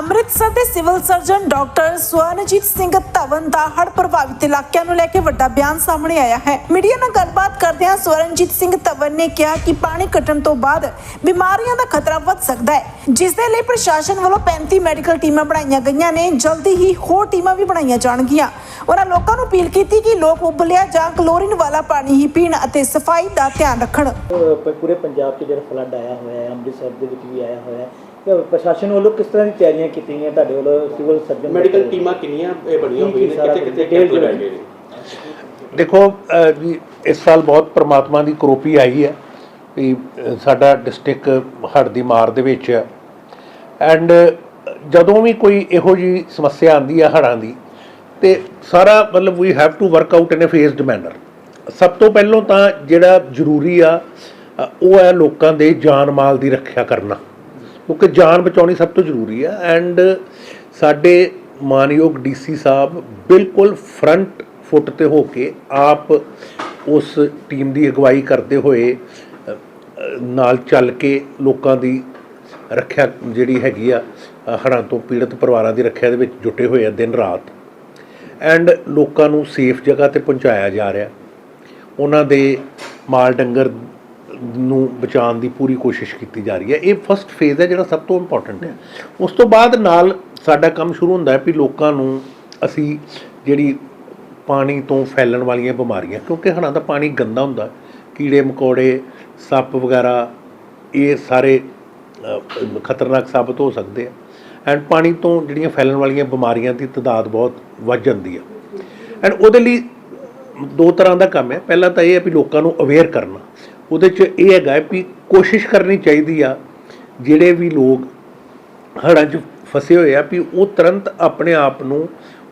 ਅੰਮ੍ਰਿਤਸਰ ਦੇ civil surgeon doctor Swaranjit Singh Dhawan ਦਾ ਹੜ੍ਹ ਪ੍ਰਭਾਵਿਤ ਇਲਾਕਿਆਂ ਨੂੰ ਲੈ ਕੇ ਵੱਡਾ ਬਿਆਨ ਸਾਹਮਣੇ ਆਇਆ ਹੈ। ਮੀਡੀਆ ਨਾਲ ਗੱਲਬਾਤ ਕਰਦਿਆਂ ਸਵਰਨਜੀਤ ਸਿੰਘ ਧਵਨ ਨੇ ਕਿਹਾ ਕਿ ਪਾਣੀ ਘਟਣ ਤੋਂ ਬਾਅਦ ਬਿਮਾਰੀਆਂ ਦਾ ਖਤਰਾ ਵੱਧ ਸਕਦਾ ਹੈ। ਜਿਸ ਦੇ ਲਈ ਪ੍ਰਸ਼ਾਸਨ ਵੱਲੋਂ 35 ਮੈਡੀਕਲ ਟੀਮਾਂ ਬਣਾਈਆਂ ਗਈਆਂ ਨੇ, ਜਲਦੀ ਹੀ ਹੋਰ ਟੀਮਾਂ ਵੀ ਬਣਾਈਆਂ ਜਾਣਗੀਆਂ। ਉਹਨਾਂ ਲੋਕਾਂ ਨੂੰ ਅਪੀਲ ਕੀਤੀ ਕਿ ਲੋਕ ਉਬਲਿਆ ਜਾਂ ਕਲੋਰੀਨ ਵਾਲਾ ਪਾਣੀ ਹੀ ਪੀਣ ਅਤੇ ਸਫ਼ਾਈ ਦਾ ਧਿਆਨ ਰੱਖਣ। ਪੂਰੇ ਪੰਜਾਬ 'ਚ ਜਿਹੜਾ ਫਲੱਡ ਆਇਆ ਹੋਇਆ ਹੈ, ਅੰਮ੍ਰਿਤਸਰ ਦੇ ਵਿੱਚ ਵੀ ਆਇਆ ਹੋਇਆ ਹੈ ਪ੍ਰਸ਼ਾਸਨ ਵੱਲੋਂ ਕਿਸ ਤਰ੍ਹਾਂ ਦੀ ਤਿਆਰੀਆਂ ਕੀਤੀਆਂ ਗਈਆਂ ਤੁਹਾਡੇ ਵੱਲੋਂ ਸਿਵਲ ਸਰਜਨ ਮੈਡੀਕਲ ਟੀਮਾਂ ਕਿੰਨੀਆਂ ਇਹ ਬਣੀਆਂ ਕੀ- ਹੋਈਆਂ ਨੇ? ਸਾਰਾ ਕਿੱਥੇ ਕਿੱਥੇ detail ਕੈਂਪ ਲਗਾਏ ਗਏ ਨੇ? ਦੇਖੋ ਅਹ, ਵੀ ਇਸ ਸਾਲ ਬਹੁਤ ਪ੍ਰਮਾਤਮਾ ਦੀ ਕਰੋਪੀ ਆਈ ਹੈ ਵੀ ਅਹ, ਸਾਡਾ ਡਿਸਟ੍ਰਿਕਟ ਹੜ੍ਹ ਦੀ ਮਾਰ ਦੇ ਵਿੱਚ ਹੈ ਐਂਡ ਜਦੋਂ ਵੀ ਕੋਈ ਇਹੋ ਜੀ ਸਮੱਸਿਆ ਆਂਦੀ ਹੈ ਹੜ੍ਹਾਂ ਦੀ ਤੇ ਸਾਰਾ ਮਤਲਬ we have to work out in a phased manner ਸਭ ਤੋਂ ਪਹਿਲਾਂ ਤਾਂ ਜਿਹੜਾ ਜ਼ਰੂਰੀ ਆ ਅ, ਉਹ ਹੈ ਲੋਕਾਂ ਦੇ ਜਾਨ ਮਾਲ ਦੀ ਰੱਖਿਆ ਕਰਨਾ। ਕਿਉਂਕਿ ਜਾਨ ਬਚਾਉਣੀ ਸਭ ਤੋਂ ਜ਼ਰੂਰੀ ਆ। ਐਂਡ ਸਾਡੇ ਮਾਨਯੋਗ ਡੀਸੀ ਸਾਹਿਬ ਬਿਲਕੁਲ ਫਰੰਟ ਫੁੱਟ ਤੇ ਹੋ ਕੇ ਆਪ ਉਸ ਟੀਮ ਦੀ ਅਗਵਾਈ ਕਰਦੇ ਹੋਏ ਨਾਲ ਚੱਲ ਕੇ ਲੋਕਾਂ ਦੀ ਰੱਖਿਆ ਜਿਹੜੀ ਹੈਗੀ ਆ ਹੜ੍ਹਾਂ ਤੋਂ ਪੀੜਤ ਪਰਿਵਾਰਾਂ ਦੀ ਰੱਖਿਆ ਦੇ ਵਿੱਚ ਜੁਟੇ ਹੋਏ ਆ ਦਿਨ ਰਾਤ। ਐਂਡ ਲੋਕਾਂ ਨੂੰ ਸੇਫ ਜਗ੍ਹਾ ਤੇ ਪਹੁੰਚਾਇਆ ਜਾ ਰਿਹਾ। ਉਹਨਾਂ ਦੇ ਮਾਲ ਡੰਗਰ ਨੂੰ ਬਚਾਉਣ ਦੀ ਪੂਰੀ ਕੋਸ਼ਿਸ਼ ਕੀਤੀ ਜਾ ਰਹੀ ਹੈ। ਇਹ ਫਸਟ ਫੇਜ਼ ਹੈ ਜਿਹੜਾ ਸਭ ਤੋਂ ਇੰਪੋਰਟੈਂਟ ਹੈ। ਉਸ ਤੋਂ ਬਾਅਦ ਨਾਲ ਸਾਡਾ ਕੰਮ ਸ਼ੁਰੂ ਹੁੰਦਾ ਹੈ ਵੀ ਲੋਕਾਂ ਨੂੰ ਅਸੀਂ ਜਿਹੜੀ ਪਾਣੀ ਤੋਂ ਫੈਲਣ ਵਾਲੀਆਂ ਬਿਮਾਰੀਆਂ, ਕਿਉਂਕਿ ਹਣਾ ਦਾ ਪਾਣੀ ਗੰਦਾ ਹੁੰਦਾ, ਕੀੜੇ ਮਕੌੜੇ, ਸੱਪ ਵਗੈਰਾ, ਇਹ ਸਾਰੇ ਖਤਰਨਾਕ ਸਾਬਤ ਹੋ ਸਕਦੇ ਆ। ਐਂਡ ਪਾਣੀ ਤੋਂ ਜਿਹੜੀਆਂ ਫੈਲਣ ਵਾਲੀਆਂ ਬਿਮਾਰੀਆਂ ਦੀ ਤਦਾਦ ਬਹੁਤ ਵੱਧ ਜਾਂਦੀ ਹੈ ਐਂਡ ਉਹਦੇ ਲਈ ਦੋ ਤਰ੍ਹਾਂ ਦਾ ਕੰਮ ਹੈ। ਪਹਿਲਾ ਤਾਂ ਇਹ ਹੈ ਵੀ ਲੋਕਾਂ ਨੂੰ ਅਵੇਅਰ ਕਰਨਾ। ਉਹਦੇ 'ਚ ਇਹ ਹੈਗਾ ਵੀ ਕੋਸ਼ਿਸ਼ ਕਰਨੀ ਚਾਹੀਦੀ ਆ, ਜਿਹੜੇ ਵੀ ਲੋਕ ਹੜ੍ਹਾਂ 'ਚ ਫਸੇ ਹੋਏ ਆ ਵੀ ਉਹ ਤੁਰੰਤ ਆਪਣੇ ਆਪ ਨੂੰ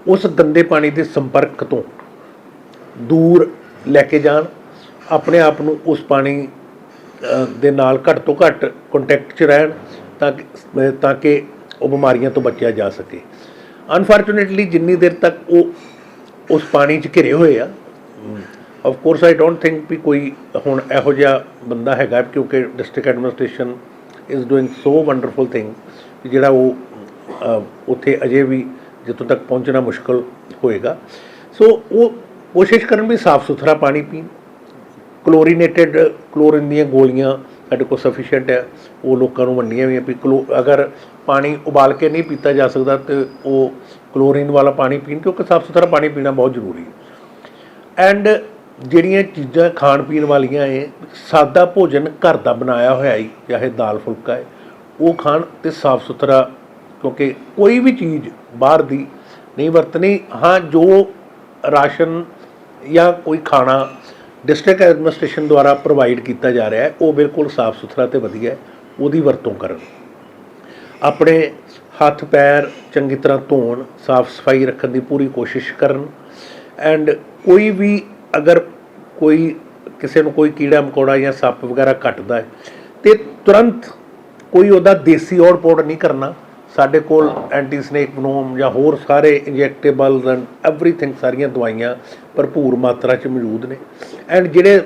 ਉਸ ਗੰਦੇ ਪਾਣੀ ਦੇ ਸੰਪਰਕ ਤੋਂ ਦੂਰ ਲੈ ਕੇ ਜਾਣ, ਆਪਣੇ ਆਪ ਨੂੰ ਉਸ ਪਾਣੀ ਦੇ ਨਾਲ ਘੱਟ ਤੋਂ ਘੱਟ ਕੰਟੈਕਟ 'ਚ ਰਹਿਣ ਤਾਂ ਕਿ ਤਾਂ ਕਿ ਉਹ ਬਿਮਾਰੀਆਂ ਤੋਂ ਬਚਿਆ ਜਾ ਸਕੇ। ਅਨਫੋਰਚੂਨੇਟਲੀ ਜਿੰਨੀ ਦੇਰ ਤੱਕ ਉਹ ਉਸ ਪਾਣੀ 'ਚ ਘਿਰੇ ਹੋਏ ਆ of course I don't think ਵੀ ਕੋਈ ਹੁਣ ਇਹੋ ਜਿਹਾ ਬੰਦਾ ਹੈਗਾ, ਕਿਉਂਕਿ district administration is doing so wonderful thing ਜਿਹੜਾ ਉਹ ਉੱਥੇ ਅਜੇ ਵੀ ਜਿੱਥੋਂ ਤੱਕ ਪਹੁੰਚਣਾ ਮੁਸ਼ਕਲ ਹੋਏਗਾ। ਸੋ ਉਹ ਕੋਸ਼ਿਸ਼ ਕਰਨ ਵੀ ਸਾਫ਼ ਸੁਥਰਾ ਪਾਣੀ ਪੀਣ। ਕਲੋਰੀਨੇਟਡ ਕਲੋਰੀਨ ਦੀਆਂ ਗੋਲੀਆਂ ਸਾਡੇ ਕੋਲ ਸਫੀਸ਼ੀਐਂਟ ਹੈ। ਉਹ ਲੋਕਾਂ ਨੂੰ ਵੰਡੀਆਂ ਵੀ ਵੀ ਕਲੋ ਅਗਰ ਪਾਣੀ ਉਬਾਲ ਕੇ ਨਹੀਂ ਪੀਤਾ ਜਾ ਸਕਦਾ ਤੇ ਉਹ ਕਲੋਰੀਨ ਵਾਲਾ ਪਾਣੀ ਪੀਣ, ਕਿਉਂਕਿ ਸਾਫ਼ ਸੁਥਰਾ ਪਾਣੀ ਪੀਣਾ ਬਹੁਤ ਜ਼ਰੂਰੀ ਹੈ। ਐਂਡ ਜਿਹੜੀਆਂ ਚੀਜ਼ਾਂ ਖਾਣ ਪੀਣ ਵਾਲੀਆਂ ਏ ਸਾਦਾ ਭੋਜਨ ਘਰ ਦਾ ਬਣਾਇਆ ਹੋਇਆ ਏ ਚਾਹੇ ਦਾਲ ਫੁਲਕਾ ਹੈ ਉਹ ਖਾਣ ਤੇ ਸਾਫ਼ ਸੁਥਰਾ, ਕਿਉਂਕਿ ਕੋਈ ਵੀ ਚੀਜ਼ ਬਾਹਰ ਦੀ ਨਹੀਂ ਵਰਤਣੀ। ਹਾਂ, ਜੋ ਰਾਸ਼ਨ ਜਾਂ ਕੋਈ ਖਾਣਾ ਡਿਸਟ੍ਰਿਕਟ ਐਡਮਿਨਿਸਟ੍ਰੇਸ਼ਨ ਦੁਆਰਾ ਪ੍ਰੋਵਾਈਡ ਕੀਤਾ ਜਾ ਰਿਹਾ ਹੈ ਉਹ ਬਿਲਕੁਲ ਸਾਫ਼ ਸੁਥਰਾ ਤੇ ਵਧੀਆ ਹੈ ਉਹਦੀ ਵਰਤੋਂ ਕਰਨ। ਆਪਣੇ ਹੱਥ, ਪੈਰ ਚੰਗੀ ਤਰ੍ਹਾਂ ਧੋਣ, ਸਾਫ਼ ਸਫ਼ਾਈ ਰੱਖਣ ਦੀ ਪੂਰੀ ਕੋਸ਼ਿਸ਼ ਕਰਨ। ਐਂਡ ਕੋਈ ਵੀ ਅਗਰ ਕੋਈ ਕਿਸੇ ਨੂੰ ਕੋਈ ਕੀੜਾ ਮਕੌੜਾ ਜਾਂ ਸੱਪ ਵਗੈਰਾ ਕੱਟਦਾ ਹੈ ਤੇ ਤੁਰੰਤ ਕੋਈ ਉਹਦਾ ਦੇਸੀ ਔੜ ਪੌੜ ਨਹੀਂ ਕਰਨਾ। ਸਾਡੇ ਕੋਲ ਐਂਟੀ ਸਨੇਕ ਵਨੋਮ ਜਾਂ ਹੋਰ ਸਾਰੇ ਇੰਜੈਕਟੇਬਲਸ ਐਂਡ ਐਵਰੀਥਿੰਗ ਸਾਰੀਆਂ ਦਵਾਈਆਂ ਭਰਪੂਰ ਮਾਤਰਾ 'ਚ ਮੌਜੂਦ ਨੇ। ਐਂਡ ਜਿਹੜੇ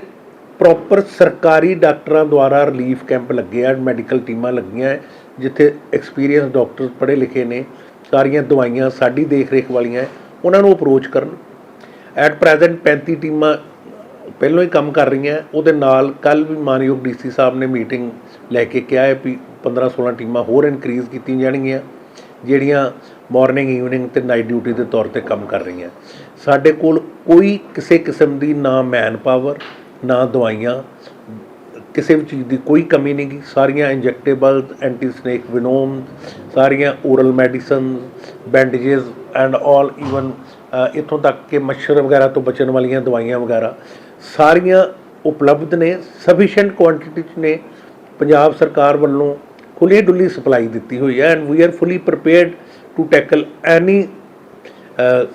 ਪ੍ਰੋਪਰ ਸਰਕਾਰੀ ਡਾਕਟਰਾਂ ਦੁਆਰਾ ਰਿਲੀਫ ਕੈਂਪ ਲੱਗੇ ਆ ਮੈਡੀਕਲ ਟੀਮਾਂ ਲੱਗੀਆਂ ਜਿੱਥੇ ਐਕਸਪੀਰੀਅੰਸ ਡਾਕਟਰ ਪੜ੍ਹੇ ਲਿਖੇ ਨੇ ਸਾਰੀਆਂ ਦਵਾਈਆਂ ਸਾਡੀ ਦੇਖ ਰੇਖ ਵਾਲੀਆਂ ਉਹਨਾਂ ਨੂੰ ਅਪਰੋਚ ਕਰਨ। ਐਟ ਪ੍ਰੈਜ਼ੈਂਟ 35 ਟੀਮਾਂ ਪਹਿਲਾਂ ਹੀ ਕੰਮ ਕਰ ਰਹੀਆਂ। ਉਹਦੇ ਨਾਲ ਕੱਲ ਵੀ ਮਾਨਯੋਗ ਡੀਸੀ ਸਾਹਿਬ ਨੇ ਮੀਟਿੰਗ ਲੈ ਕੇ ਕਿਹਾ ਹੈ ਵੀ 15 16 ਟੀਮਾਂ ਹੋਰ ਇਨਕਰੀਜ਼ ਕੀਤੀਆਂ ਜਾਣਗੀਆਂ, ਜਿਹੜੀਆਂ ਮਾਰਨਿੰਗ ਈਵਨਿੰਗ ਤੇ ਨਾਈਟ ਡਿਊਟੀ ਦੇ ਤੌਰ ਤੇ ਕੰਮ ਕਰ ਰਹੀਆਂ। ਸਾਡੇ ਕੋਲ ਕੋਈ ਕਿਸੇ ਕਿਸਮ ਦੀ ਨਾ ਮੈਨ ਪਾਵਰ ਨਾ ਦਵਾਈਆਂ, ਕਿਸੇ ਵੀ ਚੀਜ਼ ਦੀ ਕੋਈ ਕਮੀ ਨਹੀਂ ਗੀ। ਸਾਰੀਆਂ ਇੰਜੈਕਟੇਬਲ ਐਂਟੀ ਸਨੇਕ ਵਿਨੋਮ ਸਾਰੀਆਂ oral medicine bandages and all even ਇਥੋਂ ਤੱਕ ਕਿ ਮੱਛਰ ਵਗੈਰਾ ਤੋਂ ਬਚਣ ਵਾਲੀਆਂ ਦਵਾਈਆਂ ਵਗੈਰਾ, ਸਾਰੀਆਂ ਉਪਲਬਧ ਨੇ ਸਫੀਸ਼ੀਐਂਟ ਕੁਆਂਟੀਟੀ 'ਚ ਨੇ। ਪੰਜਾਬ ਸਰਕਾਰ ਵੱਲੋਂ ਖੁੱਲੀ ਡੁੱਲੀ ਸਪਲਾਈ ਦਿੱਤੀ ਹੋਈ ਹੈ and we are fully prepared to tackle any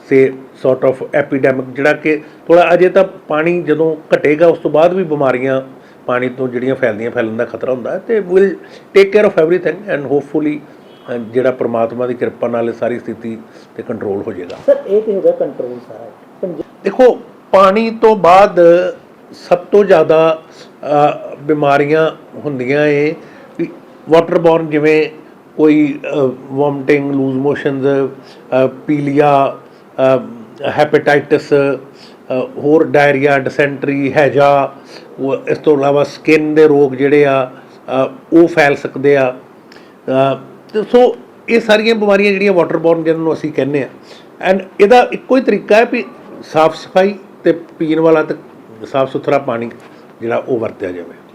say sort of epidemic ਜਿਹੜਾ ਕਿ ਥੋੜਾ ਅਜੇ ਤਾਂ ਪਾਣੀ ਜਦੋਂ ਘਟੇਗਾ, ਉਸ ਤੋਂ ਬਾਅਦ ਵੀ ਬਿਮਾਰੀਆਂ ਪਾਣੀ ਤੋਂ ਜਿਹੜੀਆਂ ਫੈਲਦੀਆਂ, ਫੈਲਣ ਦਾ ਖਤਰਾ ਹੁੰਦਾ ਹੈ ਤੇ will take care of everything and hopefully ਜਿਹੜਾ ਪ੍ਰਮਾਤਮਾ ਦੀ ਕਿਰਪਾ ਨਾਲ ਇਹ ਸਾਰੀ ਸਥਿਤੀ ਤੇ ਕੰਟਰੋਲ ਹੋ ਜਾਏਗਾ। ਸਰ ਇਹ ਤੇ ਹੋ ਗਿਆ ਕੰਟਰੋਲ ਸਾਰਾ। ਦੇਖੋ ਪਾਣੀ ਤੋਂ ਬਾਅਦ ਸਭ ਤੋਂ ਜ਼ਿਆਦਾ ਬਿਮਾਰੀਆਂ ਹੁੰਦੀਆਂ ਏ ਵੀ ਵਾਟਰਬੋਰਨ ਜਿਵੇਂ ਕੋਈ ਵੋਮਟਿੰਗ ਲੂਜ਼ ਮੋਸ਼ਨਸ ਪੀਲੀਆ ਹੈਪੇਟਾਈਟਸ ਹੋਰ ਡਾਇਰੀਆ ਡਿਸੈਂਟਰੀ ਹੈਜਾ ਉਹ ਇਸ ਤੋਂ ਇਲਾਵਾ ਸਕਿਨ ਦੇ ਰੋਗ ਜਿਹੜੇ ਆ ਉਹ ਫੈਲ ਸਕਦੇ ਆ। ਸੋ ਇਹ ਸਾਰੀਆਂ ਬਿਮਾਰੀਆਂ ਜਿਹੜੀਆਂ ਵਾਟਰਬੋਰਨ ਜਿਹਨਾਂ ਨੂੰ ਅਸੀਂ ਕਹਿੰਦੇ ਆ ਐਂਡ ਇਹਦਾ ਇੱਕੋ ਹੀ ਤਰੀਕਾ ਹੈ ਵੀ ਸਾਫ਼ ਸਫ਼ਾਈ ਤੇ ਪੀਣ ਵਾਲਾ ਤੇ ਸਾਫ਼ ਸੁਥਰਾ ਪਾਣੀ ਜਿਹੜਾ ਉਹ ਵਰਤਿਆ ਜਾਵੇ।